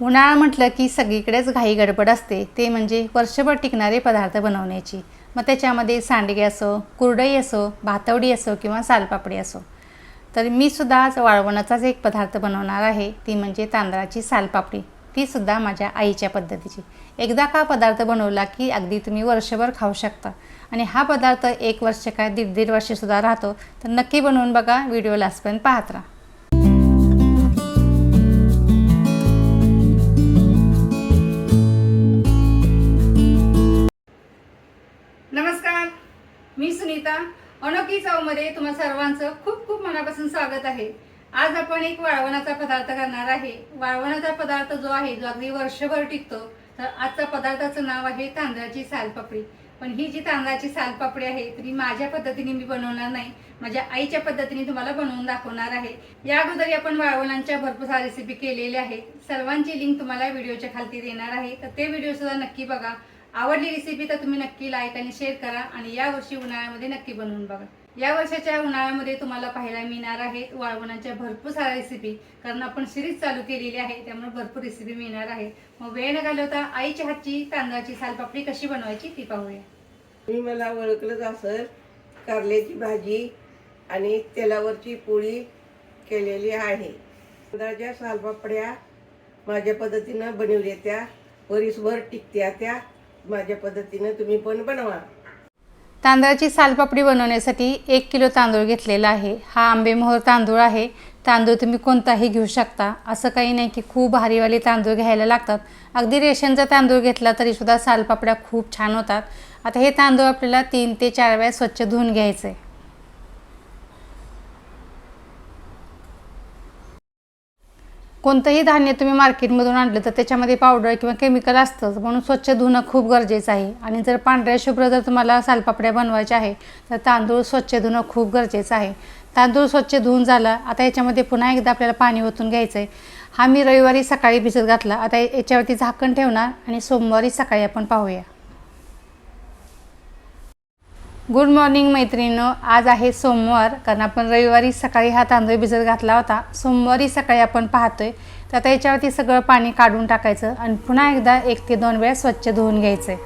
उन्हाळा म्हटलं की सगळीकडेच घाई गडबड असते. ते म्हणजे वर्षभर टिकणारे पदार्थ बनवण्याची. मग त्याच्यामध्ये सांडगे असो कुरडई असो भातवडी असो किंवा सालपापडी असो. तर मी सुद्धा आज वाळवणाचाच एक पदार्थ बनवणार आहे. ती म्हणजे तांदळाची सालपापडी. तीसुद्धा माझ्या आईच्या पद्धतीची. एकदा का पदार्थ बनवला की अगदी तुम्ही वर्षभर खाऊ शकता. आणि हा पदार्थ एक वर्ष काय दीड दीड वर्षसुद्धा राहतो तर नक्की बनवून बघा. व्हिडिओ लास्टपर्यंत पाहत राहा. अनोखी चवमध्ये तुम्हा सर्वांचं खूप खूप मनापासून स्वागत आहे. आज आपण एक वाळवणाचा पदार्थ करणार आहे. वाळवणाचा पदार्थ जो आहे जो अगदी वर्षभर टिकतो तर आजच्या पदार्थाचं नाव आहे तांदळाची सालपापडी. पण ही जी तांदळाची सालपापडी आहे ती माझ्या पद्धतीने मी बनवणार नाही. माझ्या आईच्या पद्धतीने तुम्हाला बनवून दाखवणार आहे. या अगोदर आपण वाळवणांच्या भरपूर साऱ्या रेसिपी केलेल्या आहेत. सर्वांची लिंक तुम्हाला व्हिडिओच्या खालती देणार आहे. तर ते व्हिडिओ सुद्धा नक्की बघा. आवडली रेसिपी तर तुम्ही नक्की लाईक आणि शेअर करा आणि या वर्षी उन्हाळ्यामध्ये नक्की बनवून बघा. या वर्षाच्या उन्हाळ्यामध्ये तुम्हाला पाहायला मिळणार आहेत वाळवणाच्या भरपूर साऱ्या रेसिपी कारण आपण सिरीज चालू केलेली आहे त्यामुळे भरपूर रेसिपी मिळणार आहे. मग वेळ न घालवता आईच्या हातची तांदळाची सालपापडी कशी बनवायची ती पाहूया. मी मला ओळखलंच असेल कारल्याची भाजी आणि तेलावरची पोळी केलेली आहे. तांदळाच्या सालपापड्या माझ्या पद्धतीनं बनवल्या त्या वरीसभर टिकत्या त्या. माझ्या पद्धतीने तुम्ही पण बनवा. तांदळाची सालपापडी बनवण्यासाठी एक किलो तांदूळ घेतलेला आहे. हा आंबेमोहर तांदूळ आहे. तांदूळ तुम्ही कोणताही घेऊ शकता. असं काही नाही की खूप भारीवाले तांदूळ घ्यायला लागतात. अगदी रेशनचा तांदूळ घेतला तरीसुद्धा सालपापड्या खूप छान होतात. आता हे तांदूळ आपल्याला तीन ते चार वेळा स्वच्छ धुवून घ्यायचे कोणतंही धान्य तुम्ही मार्केटमधून आणलं तर त्याच्यामध्ये पावडर किंवा केमिकल असतंच म्हणून स्वच्छ धुणं खूप गरजेचं आहे. आणि जर पांढऱ्या शुभ्र जर तुम्हाला सालपापड्या बनवायच्या आहे तर तांदूळ स्वच्छ धुणं खूप गरजेचं आहे. तांदूळ स्वच्छ धुवून झाला आता याच्यामध्ये पुन्हा एकदा आपल्याला पाणी ओतून घ्यायचं आहे हा मी रविवारी सकाळी भिजत घातला. आता याच्यावरती झाकण ठेवणार आणि सोमवारी सकाळी आपण पाहूया. गुड मॉर्निंग मैत्रिणींनो. आज आहे सोमवार कारण आपण रविवारी सकाळी हा तांदूळ भिजत घातला होता. सोमवारी सकाळी आपण पाहतोय तर आता याच्यावरती सगळं पाणी काढून टाकायचं आणि पुन्हा एकदा एक ते दोन वेळा स्वच्छ धुवून घ्यायचं आहे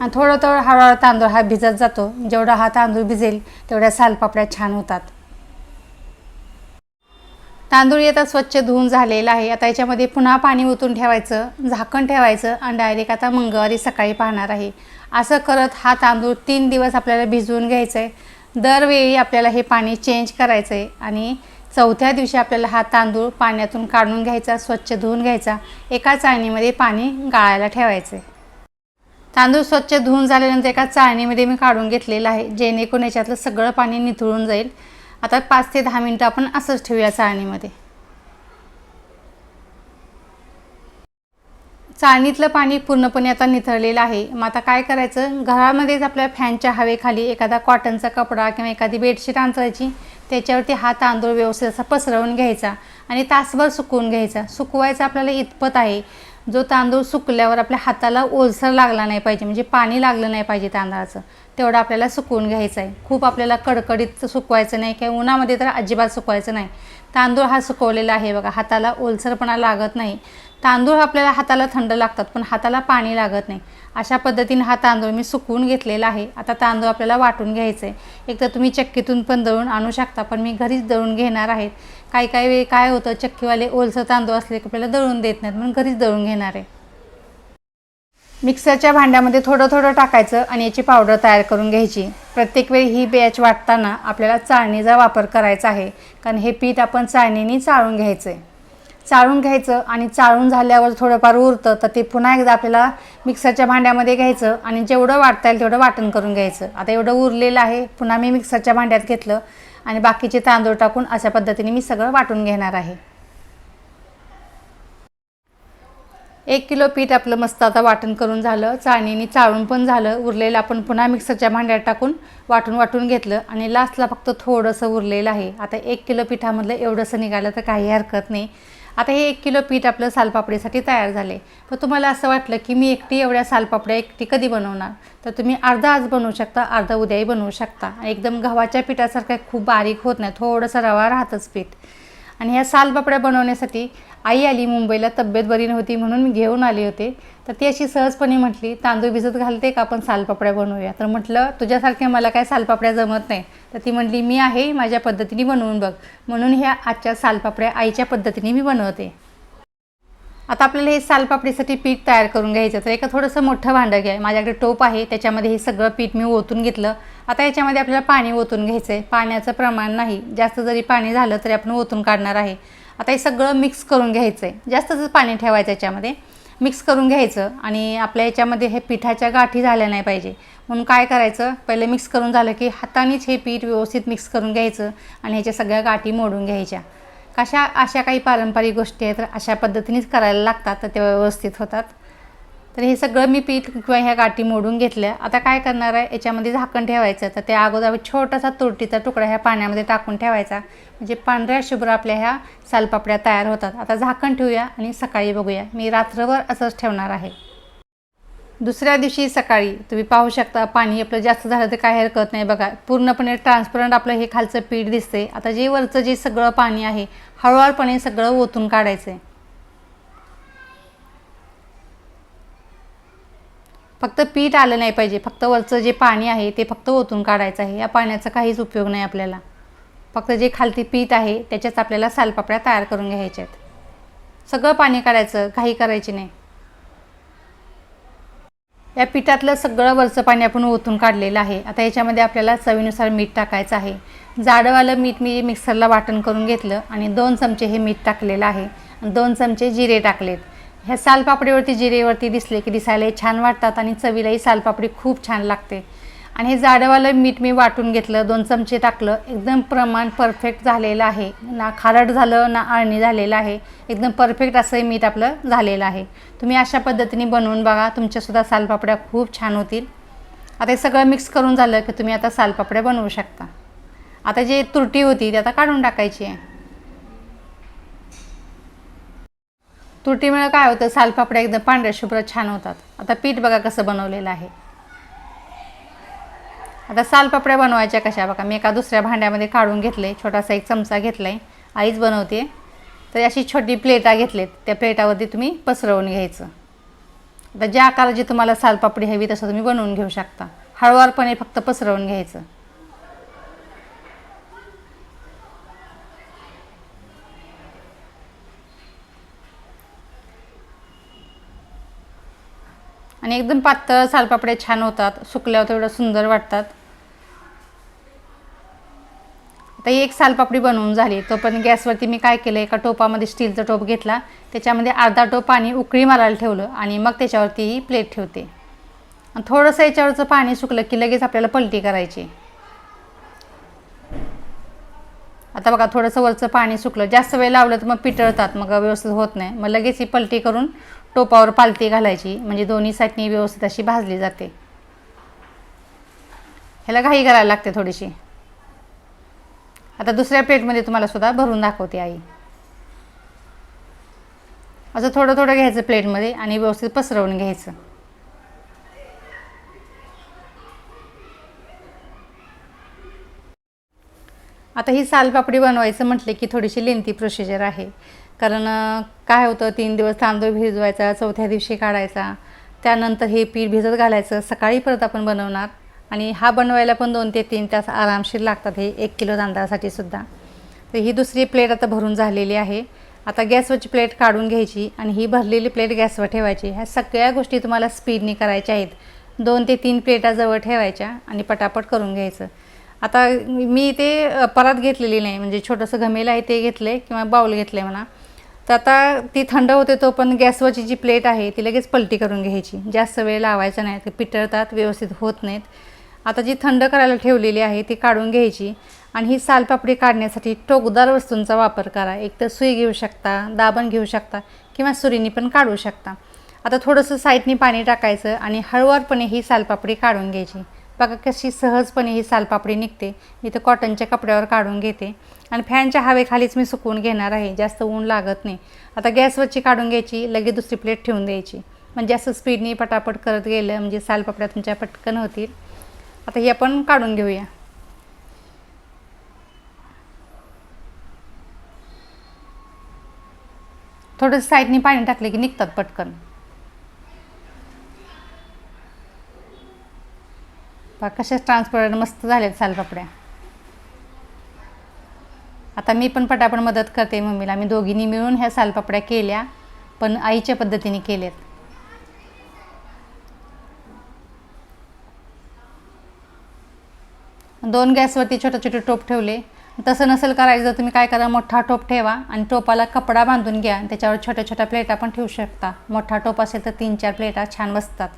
आणि थोडं थोडं हळूहळू तांदूळ हा भिजत जातो. जेवढा हा तांदूळ भिजेल तेवढ्या सालपापड्या छान होतात. तांदूळ आता स्वच्छ धुवून झालेला आहे. आता याच्यामध्ये पुन्हा पाणी ओतून ठेवायचं झाकण ठेवायचं आणि डायरेक्ट आता मंगळवारी सकाळी पाहणार आहे. असं करत हा तांदूळ तीन दिवस आपल्याला भिजवून घ्यायचं आहे दरवेळी आपल्याला हे पाणी चेंज करायचं आहे आणि चौथ्या दिवशी आपल्याला हा तांदूळ पाण्यातून काढून घ्यायचा स्वच्छ धुवून घ्यायचा. एका चाळणीमध्ये पाणी गाळायला ठेवायचं आहे तांदूळ स्वच्छ धुवून झाल्यानंतर एका चाळणीमध्ये मी काढून घेतलेलं आहे. जेणेकरून याच्यातलं सगळं पाणी निथळून जाईल. आता पाच ते दहा मिनटं आपण असंच ठेवूया चाळणीमध्ये. चाळणीतलं पाणी पूर्णपणे आता निथळलेलं आहे. मग आता काय करायचं? घरामध्येच आपल्या फॅनच्या हवेखाली एखादा कॉटनचा कपडा किंवा एखादी बेडशीट अंतरायची त्याच्यावरती हा तांदूळ व्यवस्थित असा पसरवून घ्यायचा आणि तासभर सुकवून घ्यायचा. सुकवायचा आपल्याला इतपत आहे. जो तांदूळ सुकल्यावर आपल्या हाताला ओलसर लागला नाही पाहिजे म्हणजे पाणी लागलं नाही पाहिजे तांदळाचं तेवढं आपल्याला सुकवून घ्यायचं आहे. खूप आपल्याला कडकडीत सुकवायचं नाही किंवा उन्हामध्ये तर अजिबात सुकवायचं नाही. तांदूळ हा सुकवलेला आहे बघा हाताला ओलसरपणा लागत नाही. तांदूळ आपल्याला हाताला थंड लागतात पण हाताला पाणी लागत नाही. अशा पद्धतीने हा तांदूळ मी सुकवून घेतलेला आहे. आता तांदूळ आपल्याला वाटून घ्यायचं आहे एक तर तुम्ही चक्कीतून पण दळून आणू शकता पण मी घरीच दळून घेणार आहेत काही काही वेळी काय होतं चक्कीवाले ओलसर तांदूळ असले की आपल्याला दळून देत नाहीत म्हणून घरीच दळून घेणार आहे. मिक्सरच्या भांड्यामध्ये थोडं थोडं टाकायचं आणि याची पावडर तयार करून घ्यायची. प्रत्येक वेळी ही बॅच वाटताना आपल्याला चाळणीचा वापर करायचा आहे कारण हे पीठ आपण चाळणीने चाळून घ्यायचं आहे चाळून घ्यायचं आणि चाळून झाल्यावर थोडंफार उरतं तर ते पुन्हा एकदा आपल्याला मिक्सरच्या भांड्यामध्ये घ्यायचं आणि जेवढं वाटता येईल तेवढं वाटण करून घ्यायचं. आता एवढं उरलेलं आहे पुन्हा मी मिक्सरच्या भांड्यात घेतलं आणि बाकीचे तांदूळ टाकून अशा पद्धतीने मी सगळं वाटून घेणार आहे. एक किलो पीठ आपलं मस्त आता वाटण करून झालं चाळणीने चाळून पण झालं उरलेलं आपण पुन्हा मिक्सरच्या भांड्यात टाकून वाटून वाटून घेतलं आणि लास्टला फक्त थोडंसं उरलेलं आहे. आता एक किलो पिठामधलं एवढंसं निघालं तर काही हरकत नाही. आता हे एक किलो पीठ आपलं सालपापडीसाठी तयार झाले. पण तुम्हाला असं वाटलं की मी एकटी एवढ्या सालपापड्या एकटी कधी बनवणार? तर तुम्ही अर्धा आज बनवू शकता अर्धा उद्याही बनवू शकता. एकदम गव्हाच्या पिठासारखं खूप बारीक होत नाही थोडंसं रवा राहतंच पीठ. आणि ह्या सालपापड्या बनवण्यासाठी आई आली मुंबईला तब्येत बरी नव्हती म्हणून मी घेऊन आले होते. तर ती अशी सहजपणे म्हटली तांदूळ भिजत घालते का? आपण सालपापड्या बनवूया. तर म्हटलं तुझ्यासारख्या मला काय सालपापड्या जमत नाही. तर ती म्हटली मी आहे माझ्या पद्धतीने बनवून बघ. म्हणून ह्या आजच्या सालपापड्या आईच्या पद्धतीने मी बनवते. आता आपल्याला हे सालपापडीसाठी पीठ तयार करून घ्यायचं तर एका थोडंसं मोठं भांडं घ्या. माझ्याकडे टोप आहे त्याच्यामध्ये हे सगळं पीठ मी ओतून घेतलं. आता याच्यामध्ये आपल्याला पाणी ओतून घ्यायचं आहे पाण्याचं प्रमाण नाही. जास्त जरी पाणी झालं तरी आपण ओतून काढणार आहे. आता हे सगळं मिक्स करून घ्यायचं आहे जास्तच पाणी ठेवायचं याच्यामध्ये. मिक्स करून घ्यायचं आणि आपल्या याच्यामध्ये हे पिठाच्या गाठी झाल्या नाही पाहिजे. म्हणून काय करायचं? पहिले मिक्स करून झालं की हातानेच हे पीठ व्यवस्थित मिक्स करून घ्यायचं आणि ह्याच्या सगळ्या गाठी मोडून घ्यायच्या. कशा अशा काही पारंपरिक गोष्टी आहेत तर अशा पद्धतीनेच करायला लागतात तर ते व्यवस्थित होतात. तर हे सगळं मी पीठ किंवा ह्या गाठी मोडून घेतल्या. आता काय करणार आहे? याच्यामध्ये झाकण ठेवायचं. तर त्या अगोदर छोटासा तुरटीचा तुकडा ह्या पाण्यामध्ये टाकून ठेवायचा. म्हणजे पांढऱ्या शुभ्र आपल्या ह्या सालपापड्या तयार होतात. आता झाकण ठेवूया आणि सकाळी बघूया. मी रात्रभर असंच ठेवणार आहे. दुसऱ्या दिवशी सकाळी तुम्ही पाहू शकता पाणी आपलं जास्त झालं तर काय हरकत नाही बघा. पूर्णपणे ट्रान्सपरंट आपलं हे खालचं पीठ दिसते आता जे वरचं जे सगळं पाणी आहे हळूहळूपणे सगळं ओतून काढायचं आहे फक्त पीठ आलं नाही पाहिजे. फक्त वरचं जे पाणी आहे ते फक्त ओतून काढायचं आहे. या पाण्याचा काहीच उपयोग नाही आपल्याला. फक्त जे खालती पीठ आहे त्याच्याच आपल्याला सालपापड्या तयार करून घ्यायच्या आहेत. सगळं पाणी काढायचं काही करायची नाही. या पिठातलं सगळं वरचं पाणी आपण ओतून काढलेलं आहे. आता याच्यामध्ये आपल्याला चवीनुसार मीठ टाकायचं आहे. जाडवालं मीठ मी मिक्सरला वाटण करून घेतलं आणि दोन चमचे हे मीठ टाकलेलं आहे. आणि दोन चमचे जिरे टाकलेत. ह्या सालपापडीवरती जिरेवरती दिसले की दिसायलाही छान वाटतात आणि चवीलाही सालपापडी खूप छान लागते. आणि हे जाडवालं मीठ मी वाटून घेतलं दोन चमचे टाकलं एकदम प्रमाण परफेक्ट झालेलं आहे. ना खारट झालं ना आळणी झालेलं आहे. एकदम परफेक्ट असं हे मीठ आपलं झालेलं आहे. तुम्ही अशा पद्धतीने बनवून बघा तुमच्यासुद्धा सालपापड्या खूप छान होतील. आता हे सगळं मिक्स करून झालं की तुम्ही आता सालपापड्या बनवू शकता. आता जे तुरटी होती ती आता काढून टाकायची आहे. तुरटीमुळे काय होतं? सालपापड्या एकदम पांढऱ्या शुभ्र छान होतात. आता पीठ बघा कसं बनवलेलं आहे. आता सालपापड्या बनवायच्या कशा? बघा मी एका दुसऱ्या भांड्यामध्ये काढून घेतले. छोटासा एक चमचा घेतला आहे आईच बनवते. तर अशी छोटी प्लेटा घेतलेत. त्या प्लेटावरती तुम्ही पसरवून घ्यायचं. आता ज्या आकाराची तुम्हाला सालपापडी हवी तसं तुम्ही बनवून घेऊ शकता. हळूवारपणे फक्त पसरवून घ्यायचं. आणि एकदम पातळ सालपापड्या छान होतात. सुकल्यावर तेवढं सुंदर वाटतात. आता ही एक सालपापडी बनवून झाली. तो पण गॅसवरती मी काय केलं एका टोपामध्ये स्टीलचा टोप घेतला. त्याच्यामध्ये अर्धा टोप पाणी उकळी मारायला ठेवलं आणि मग त्याच्यावरती ही प्लेट ठेवते. आणि थोडंसं याच्यावरचं पाणी सुकलं की लगेच आपल्याला पलटी करायची. आता बघा थोडंसं वरचं पाणी सुकलं. जास्त वेळ लावलं तर मग पिटळतात मग व्यवस्थित होत नाही. मग लगेच ही पलटी करून टोपावर पालती घालायची म्हणजे दोन्ही साईडनी व्यवस्थित अशी भाजली जाते. ह्याला घाई करायला लागते थोडीशी. आता दुसऱ्या प्लेटमध्ये तुम्हाला सुद्धा भरून दाखवते आई. असं थोडं थोडं घ्यायचं प्लेटमध्ये आणि व्यवस्थित पसरवून घ्यायचं. आता ही सालपापडी बनवायचं म्हटले की थोडीशी लेंथी प्रोसिजर आहे. कारण काय होतं तीन दिवस तांदूळ भिजवायचा चौथ्या दिवशी काढायचा. त्यानंतर हे पीठ भिजत घालायचं. सकाळी परत आपण बनवणार. आणि हा बनवायला पण दोन ते तीन तास आरामशीर लागतात. हे एक किलो तांदळासाठी सुद्धा. तर ही दुसरी प्लेट आता भरून झालेली आहे. आता गॅसवरची प्लेट काढून घ्यायची आणि ही भरलेली प्लेट गॅसवर ठेवायची. ह्या सगळ्या गोष्टी तुम्हाला स्पीडने करायच्या आहेत. दोन ते तीन प्लेटा जवळ ठेवायच्या आणि पटापट करून घ्यायचं. आता मी ते परत परात घेतलेली नाही. म्हणजे छोटंसं घमेल आहे ते घेतलं आहे किंवा बाऊल घेतलं आहे म्हणा. तर आता ती थंड होते तो पण गॅसवरची जी प्लेट आहे ती लगेच पलटी करून घ्यायची. जास्त वेळ लावायचा नाही ते पिटळतात व्यवस्थित होत नाहीत. आता जी थंड करायला ठेवलेली आहे ती काढून घ्यायची आणि ही सालपापडी काढण्यासाठी टोकदार वस्तूंचा वापर करा. एक तर सुई घेऊ शकता दाबण घेऊ शकता किंवा सुरीनी पण काढू शकता. आता थोडंसं साईडनी पाणी टाकायचं आणि हळूवारपणे ही सालपापडी काढून घ्यायची. बघा कशी सहजपणे ही सालपापडी निघते. मी तर कॉटनच्या कपड्यावर काढून घेते. आणि फॅनच्या हवेखालीच मी सुकवून घेणार आहे. जास्त ऊन लागत नाही. आता गॅसवरची काढून घ्यायची लगेच दुसरी प्लेट ठेवून द्यायची. म्हणजे असं स्पीडने पटापट करत गेलं म्हणजे सालपापड्या तुमच्या पटकन होतील. आता हे आपण काढून घेऊया. थोडं साईडनी पाणी टाकले की निघतात पटकन. बघा कशाच ट्रान्सपरंट मस्त झालेत सालपापड्या. आता मी पण पटापट मदत करते मम्मीला. मी दोघींनी मिळून ह्या सालपापड्या केल्या पण आईच्या पद्धतीने केल्यात. दोन गॅसवरती छोटे छोटे टोप ठेवले. तसं नसेल करायचं तर तुम्ही काय करा मोठा टोप ठेवा आणि टोपाला कपडा बांधून घ्या. आणि त्याच्यावर छोट्या छोट्या प्लेटा पण ठेवू शकता. मोठा टोप असेल तर तीन चार प्लेटा छान बसतात.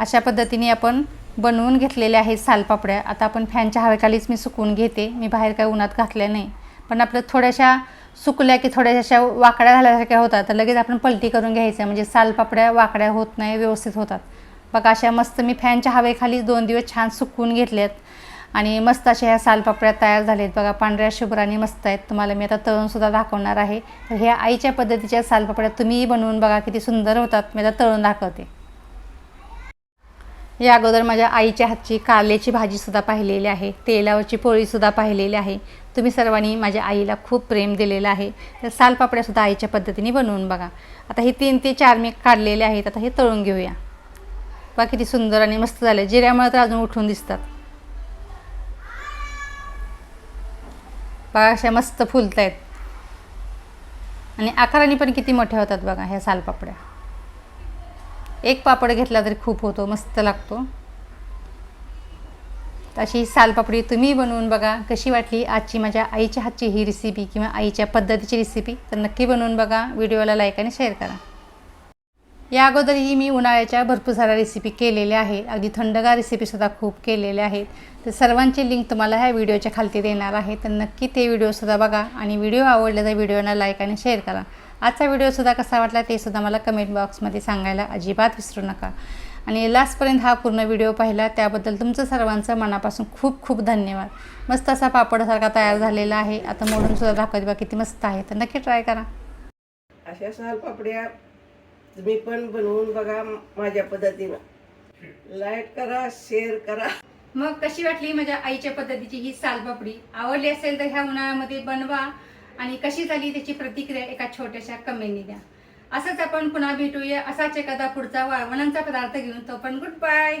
अशा पद्धतीने आपण बनवून घेतलेल्या आहेत सालपापड्या. आता आपण फॅनच्या हवेखालीच मी सुकवून घेते. मी बाहेर काय उन्हात घातल्या नाही. पण आपल्या थोड्याशा सुकल्या की थोड्याशा वाकड्या झाल्यासारख्या होतात. तर लगेच आपण पलटी करून घ्यायचं. म्हणजे सालपापड्या वाकड्या होत नाही व्यवस्थित होतात. बघा अशा मस्त मी फॅनच्या हवेखाली दोन दिवस छान सुकवून घेतल्यात. आणि मस्त अशा ह्या सालपापड्या तयार झालेत बघा पांढऱ्या शुभ्राने मस्त आहेत. तुम्हाला मी आता तळूनसुद्धा दाखवणार आहे. तर ह्या आईच्या पद्धतीच्या सालपापड्या तुम्हीही बनवून बघा किती सुंदर होतात. मी आता तळून दाखवते. या अगोदर माझ्या आईच्या हातची कारल्याची भाजीसुद्धा पाहिलेली आहे तेलावरची पोळीसुद्धा पाहिलेली आहे. तुम्ही सर्वांनी माझ्या आईला खूप प्रेम दिलेलं आहे. तर सालपापड्यासुद्धा आईच्या पद्धतीने बनवून बघा. आता हे तीन ते चार मी काढलेले आहेत आता हे तळून घेऊया. बघा किती सुंदर आणि मस्त झालं. जिऱ्यामुळे तर अजून उठून दिसतात. बघा अशा मस्त फुलत आहेत आणि आकाराने पण किती मोठ्या होतात बघा ह्या सालपापड्या. एक पापड घेतला तरी खूप होतो मस्त लागतो. अशी सालपापडी तुम्ही बनवून बघा कशी वाटली आजची माझ्या आईच्या हातची ही रेसिपी किंवा आईच्या पद्धतीची रेसिपी तर नक्की बनवून बघा व्हिडिओला लाईक आणि शेअर करा. या अगोदरही मी उन्हाळ्याच्या भरपूर साऱ्या रेसिपी केलेल्या आहे अगदी थंडगार रेसिपीसुद्धा खूप केलेल्या आहेत. तर सर्वांची लिंक तुम्हाला ह्या व्हिडिओच्या खालती देणार आहे तर नक्की ते व्हिडिओसुद्धा बघा आणि व्हिडिओ आवडले तर व्हिडिओला लाईक आणि शेअर करा. आजचा व्हिडिओसुद्धा कसा वाटला ते सुद्धा मला कमेंट बॉक्समध्ये सांगायला अजिबात विसरू नका. आणि लास्टपर्यंत हा पूर्ण व्हिडिओ पाहिला त्याबद्दल तुमचं सर्वांचं मनापासून खूप खूप धन्यवाद. मस्त असा पापडसारखा तयार झालेला आहे. आता मोडूनसुद्धा दाखवते बा किती मस्त आहे. तर नक्की ट्राय करा. अशा सालपापड्या तुम्ही पण बनवून बघा माझ्या पद्धतीनं. लाईक करा शेअर करा. मग कशी वाटली माझ्या आईच्या पद्धतीची ही सालपापडी? आवडली असेल तर ह्या उन्हाळ्यामध्ये बनवा. आणि कशी झाली त्याची प्रतिक्रिया एका छोट्याशा कमेंटने द्या. असंच आपण पुन्हा भेटूया असाच एखादा पुढचा वाळवणांचा पदार्थ घेऊन. तो पण गुड बाय.